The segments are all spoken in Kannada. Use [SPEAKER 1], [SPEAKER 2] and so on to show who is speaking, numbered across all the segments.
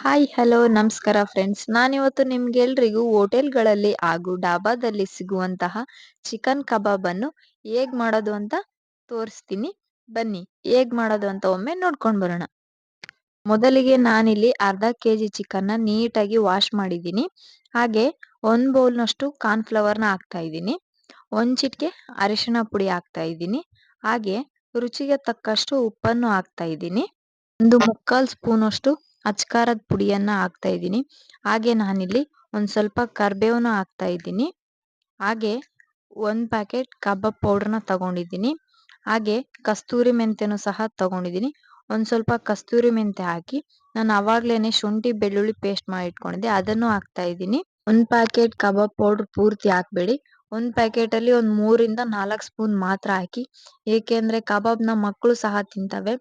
[SPEAKER 1] ಹಾಯ್ ಹಲೋ ನಮಸ್ಕಾರ ಫ್ರೆಂಡ್ಸ್ ನಾನಿವತ್ತು ನಿಮ್ಗೆಲ್ರಿಗೂ ಹೋಟೆಲ್ಗಳಲ್ಲಿ ಹಾಗೂ ಡಾಬಾದಲ್ಲಿ ಸಿಗುವಂತಹ ಚಿಕನ್ ಕಬಾಬ್ ಅನ್ನು ಹೇಗ್ ಮಾಡೋದು ಅಂತ ತೋರಿಸ್ತೀನಿ. ಬನ್ನಿ, ಹೇಗ್ ಮಾಡೋದು ಅಂತ ಒಮ್ಮೆ ನೋಡ್ಕೊಂಡು ಬರೋಣ. ಮೊದಲಿಗೆ ನಾನಿಲ್ಲಿ ಅರ್ಧ ಕೆಜಿ ಚಿಕನ್ನ ನೀಟಾಗಿ ವಾಶ್ ಮಾಡಿದ್ದೀನಿ. ಹಾಗೆ ಒಂದ್ ಬೌಲ್ನಷ್ಟು ಕಾರ್ನ್ಫ್ಲವರ್ನ ಹಾಕ್ತಾ ಇದ್ದೀನಿ. ಒಂದ್ ಚಿಟಿಕೆ ಅರಿಶಿಣ ಪುಡಿ ಹಾಕ್ತಾ ಇದ್ದೀನಿ. ಹಾಗೆ ರುಚಿಗೆ ತಕ್ಕಷ್ಟು ಉಪ್ಪನ್ನು ಹಾಕ್ತಾ ಇದ್ದೀನಿ. ಒಂದು ಮುಕ್ಕಾಲು ಸ್ಪೂನ್ ಅಷ್ಟು ಅಚ್ಕಾರದ ಪುಡಿಯನ್ನ ಹಾಕ್ತಾ ಇದ್ದೀನಿ. ಹಾಗೆ ನಾನಿಲ್ಲಿ ಒಂದ್ ಸ್ವಲ್ಪ ಕರ್ಬೇವ್ನ ಹಾಕ್ತಾ ಇದ್ದೀನಿ. ಹಾಗೆ ಒಂದು ಪ್ಯಾಕೆಟ್ ಕಬಾಬ್ ಪೌಡರ್ನ ತಗೊಂಡಿದ್ದೀನಿ. ಹಾಗೆ ಕಸ್ತೂರಿ ಮೆಂತ್ಯನೂ ಸಹ ತಗೊಂಡಿದ್ದೀನಿ. ಒಂದ್ ಸ್ವಲ್ಪ ಕಸ್ತೂರಿ ಮೆಂತೆ ಹಾಕಿ ನಾನು ಅವಾಗ್ಲೇನೆ ಶುಂಠಿ, ಬೆಳ್ಳುಳ್ಳಿ ಪೇಸ್ಟ್ ಮಾಡಿ ಇಟ್ಕೊಂಡಿದ್ದೆ. ಅದನ್ನು ಹಾಕ್ತಾ ಇದ್ದೀನಿ. ಒಂದ್ ಪ್ಯಾಕೆಟ್ ಕಬಾಬ್ ಪೌಡ್ರ್ ಪೂರ್ತಿ ಹಾಕ್ಬೇಡಿ. ಒಂದ್ ಪ್ಯಾಕೆಟಲ್ಲಿ ಒಂದ್ ಮೂರಿಂದ ನಾಲ್ಕು ಸ್ಪೂನ್ ಮಾತ್ರ ಹಾಕಿ. ಏಕೆಂದ್ರೆ ಕಬಾಬ್ನ ಮಕ್ಕಳು ಸಹ ತಿಂತವೆ.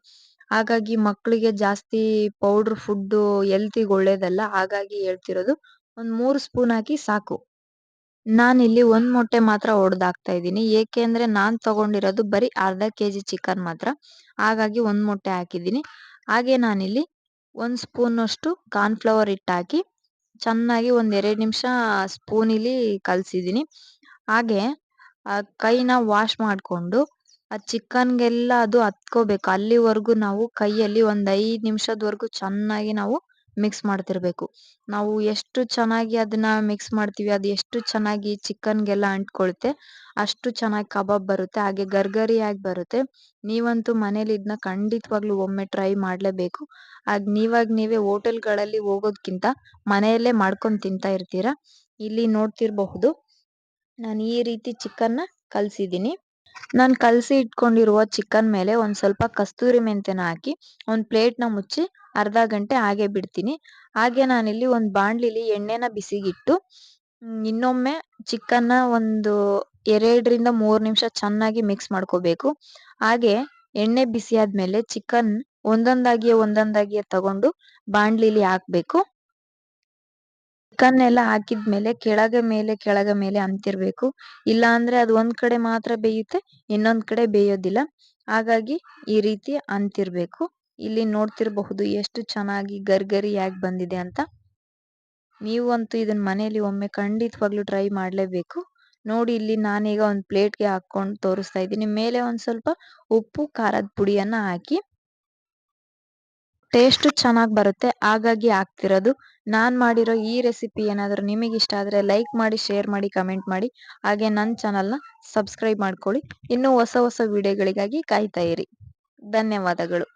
[SPEAKER 1] ಹಾಗಾಗಿ ಮಕ್ಕಳಿಗೆ ಜಾಸ್ತಿ ಪೌಡರ್ ಫುಡ್ ಹೆಲ್ತಿಗೆ ಒಳ್ಳೇದಲ್ಲ, ಹಾಗಾಗಿ ಹೇಳ್ತಿರೋದು ಒಂದು ಮೂರು ಸ್ಪೂನ್ ಹಾಕಿ ಸಾಕು. ನಾನಿಲ್ಲಿ ಒಂದ್ ಮೊಟ್ಟೆ ಮಾತ್ರ ಒಡೆದು ಹಾಕ್ತಾ ಏಕೆ ಏಕೆಂದ್ರೆ ನಾನ್ ತಗೊಂಡಿರೋದು ಬರೀ ಅರ್ಧ ಕೆಜಿ ಚಿಕನ್ ಮಾತ್ರ. ಹಾಗಾಗಿ ಒಂದ್ ಮೊಟ್ಟೆ ಹಾಕಿದ್ದೀನಿ. ಹಾಗೆ ನಾನಿಲ್ಲಿ ಒಂದ್ ಸ್ಪೂನ್ ಅಷ್ಟು ಕಾರ್ನ್ಫ್ಲವರ್ ಹಿಟ್ಟು ಹಾಕಿ ಚೆನ್ನಾಗಿ ಒಂದ್ ಎರಡು ನಿಮಿಷ ಸ್ಪೂನಿಲಿ ಕಲ್ಸಿದೀನಿ ಹಾಗೆ ಕೈನ ವಾಶ್ ಮಾಡ್ಕೊಂಡು ಆ ಚಿಕನ್ಗೆಲ್ಲ ಅದು ಹತ್ಕೋಬೇಕು. ಅಲ್ಲಿವರೆಗೂ ನಾವು ಕೈಯಲ್ಲಿ ಒಂದು ಐದು ನಿಮಿಷದವರೆಗೂ ಚೆನ್ನಾಗಿ ನಾವು ಮಿಕ್ಸ್ ಮಾಡ್ತಿರಬೇಕು. ನಾವು ಎಷ್ಟು ಚೆನ್ನಾಗಿ ಅದನ್ನ ಮಿಕ್ಸ್ ಮಾಡ್ತೀವಿ, ಅದು ಎಷ್ಟು ಚೆನ್ನಾಗಿ ಚಿಕನ್ಗೆಲ್ಲ ಅಂಟ್ಕೊಳುತ್ತೆ ಅಷ್ಟು ಚೆನ್ನಾಗಿ ಕಬಾಬ್ ಬರುತ್ತೆ, ಹಾಗೆ ಗರ್ಗರಿಯಾಗಿ ಬರುತ್ತೆ. ನೀವಂತೂ ಮನೇಲಿ ಇದನ್ನ ಖಂಡಿತವಾಗ್ಲೂ ಒಮ್ಮೆ ಟ್ರೈ ಮಾಡಲೇಬೇಕು. ಆಗ ನೀವಾಗ ನೀವೇ ಹೋಟೆಲ್ಗಳಲ್ಲಿ ಹೋಗೋದ್ಕಿಂತ ಮನೆಯಲ್ಲೇ ಮಾಡ್ಕೊಂಡು ತಿಂತಾ ಇರ್ತೀರಾ? ಇಲ್ಲಿ ನೋಡ್ತಿರಬಹುದು. ನಾನು ಈ ರೀತಿ ಚಿಕನ್ನ ಕಲ್ಸಿದ್ದೀನಿ. ನಾನು ಕಲಸಿ ಇಟ್ಕೊಂಡಿರುವ ಚಿಕನ್ ಮೇಲೆ ಒಂದ್ ಸ್ವಲ್ಪ ಕಸ್ತೂರಿ ಮೆಂತ್ಯನ ಹಾಕಿ ಒಂದ್ ಪ್ಲೇಟ್ನ ಮುಚ್ಚಿ ಅರ್ಧ ಗಂಟೆ ಹಾಗೆ ಬಿಡ್ತೀನಿ. ಹಾಗೆ ನಾನಿಲ್ಲಿ ಒಂದ್ ಬಾಣಲಿಲಿ ಎಣ್ಣೆನ ಬಿಸಿಗಿಟ್ಟು ಇನ್ನೊಮ್ಮೆ ಚಿಕನ್ನ ಒಂದು ಎರಡರಿಂದ ಮೂರ್ ನಿಮಿಷ ಚೆನ್ನಾಗಿ ಮಿಕ್ಸ್ ಮಾಡ್ಕೋಬೇಕು. ಹಾಗೆ ಎಣ್ಣೆ ಬಿಸಿ ಆದ್ಮೇಲೆ ಚಿಕನ್ ಒಂದೊಂದಾಗಿಯೇ ಒಂದೊಂದಾಗಿಯೇ ತಗೊಂಡು ಬಾಣಲಿಲಿ ಹಾಕ್ಬೇಕು. ಚಿಕನ್ ಎಲ್ಲ ಹಾಕಿದ್ಮೇಲೆ, ಕೆಳಗೆ ಮೇಲೆ ಕೆಳಗೆ ಮೇಲೆ ಅಂತಿರ್ಬೇಕು. ಇಲ್ಲ ಅಂದ್ರೆ ಅದು ಒಂದ್ ಕಡೆ ಮಾತ್ರ ಬೇಯುತ್ತೆ, ಇನ್ನೊಂದ್ ಕಡೆ ಬೇಯೋದಿಲ್ಲ. ಹಾಗಾಗಿ ಈ ರೀತಿ ಅಂತಿರ್ಬೇಕು. ಇಲ್ಲಿ ನೋಡ್ತಿರಬಹುದು ಎಷ್ಟು ಚೆನ್ನಾಗಿ ಗರ್ಗರಿಯಾಗಿ ಬಂದಿದೆ ಅಂತ. ನೀವು ಅಂತೂ ಇದನ್ನ ಮನೆಯಲ್ಲಿ ಒಮ್ಮೆ ಖಂಡಿತವಾಗ್ಲೂ ಟ್ರೈ ಮಾಡ್ಲೇಬೇಕು. ನೋಡಿ ಇಲ್ಲಿ ನಾನೀಗ ಒಂದು ಪ್ಲೇಟ್ಗೆ ಹಾಕೊಂಡು ತೋರಿಸ್ತಾ ಇದ್ದೀನಿ. ಮೇಲೆ ಒಂದ್ ಸ್ವಲ್ಪ ಉಪ್ಪು, ಖಾರದ ಪುಡಿಯನ್ನ ಹಾಕಿ ಟೇಸ್ಟ್ ಚೆನ್ನಾಗಿ ಬರುತ್ತೆ. ಹಾಗಾಗಿ ಹಾಕ್ತಿರೋದು. ನಾನು ಮಾಡಿರೋ ಈ ರೆಸಿಪಿ ಏನಾದರೂ ನಿಮಗೆ ಇಷ್ಟ ಆದರೆ ಲೈಕ್ ಮಾಡಿ, ಶೇರ್ ಮಾಡಿ, ಕಮೆಂಟ್ ಮಾಡಿ. ಹಾಗೆ ನನ್ನ ಚಾನಲ್ನ ಸಬ್ಸ್ಕ್ರೈಬ್ ಮಾಡ್ಕೊಳ್ಳಿ. ಇನ್ನೂ ಹೊಸ ಹೊಸ ವಿಡಿಯೋಗಳಿಗಾಗಿ ಕಾಯ್ತಾ ಇರಿ. ಧನ್ಯವಾದಗಳು.